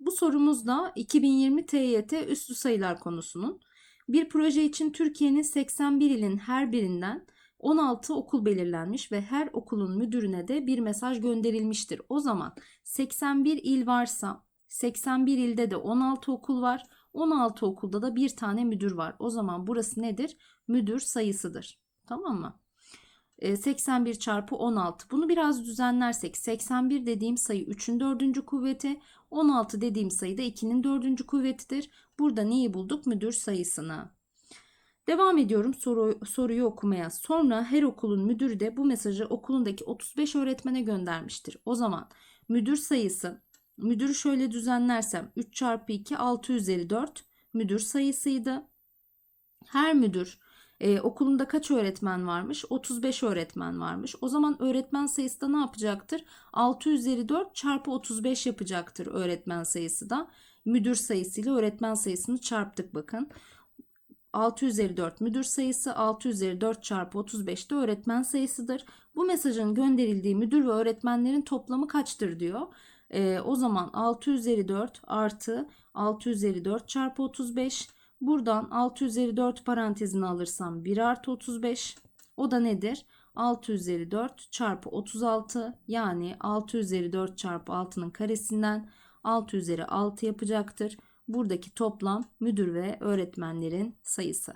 Bu sorumuz da 2020 TYT üslü sayılar konusunun. Bir proje için Türkiye'nin 81 ilin her birinden 16 okul belirlenmiş ve her okulun müdürüne de bir mesaj gönderilmiştir. O zaman 81 il varsa 81 ilde de 16 okul var. 16 okulda da bir tane müdür var. O zaman burası nedir? Müdür sayısıdır. Tamam mı? E, 81 çarpı 16. Bunu biraz düzenlersek 81 dediğim sayı 3'ün 4. kuvveti, 16 dediğim sayı da 2'nin 4. kuvvetidir. Burada neyi bulduk? Müdür sayısını. Devam ediyorum soru, soruyu okumaya. Sonra her okulun müdürü de bu mesajı okulundaki 35 öğretmene göndermiştir. O zaman müdür sayısı, müdürü şöyle düzenlersem 3 çarpı 2 6 üzeri 4 müdür sayısıydı. Her müdür e, okulunda kaç öğretmen varmış? 35 öğretmen varmış. O zaman öğretmen sayısı da ne yapacaktır? 6 üzeri 4 çarpı 35 yapacaktır öğretmen sayısı da. Müdür sayısıyla öğretmen sayısını çarptık bakın. 6 üzeri 4 müdür sayısı 6 üzeri 4 çarpı 35 de öğretmen sayısıdır. Bu mesajın gönderildiği müdür ve öğretmenlerin toplamı kaçtır diyor. Ee, o zaman 6 üzeri 4 artı 6 üzeri 4 çarpı 35. Buradan 6 üzeri 4 parantezini alırsam 1 artı 35. O da nedir? 6 üzeri 4 çarpı 36 yani 6 üzeri 4 çarpı 6'nın karesinden 6 üzeri 6 yapacaktır. Buradaki toplam müdür ve öğretmenlerin sayısı.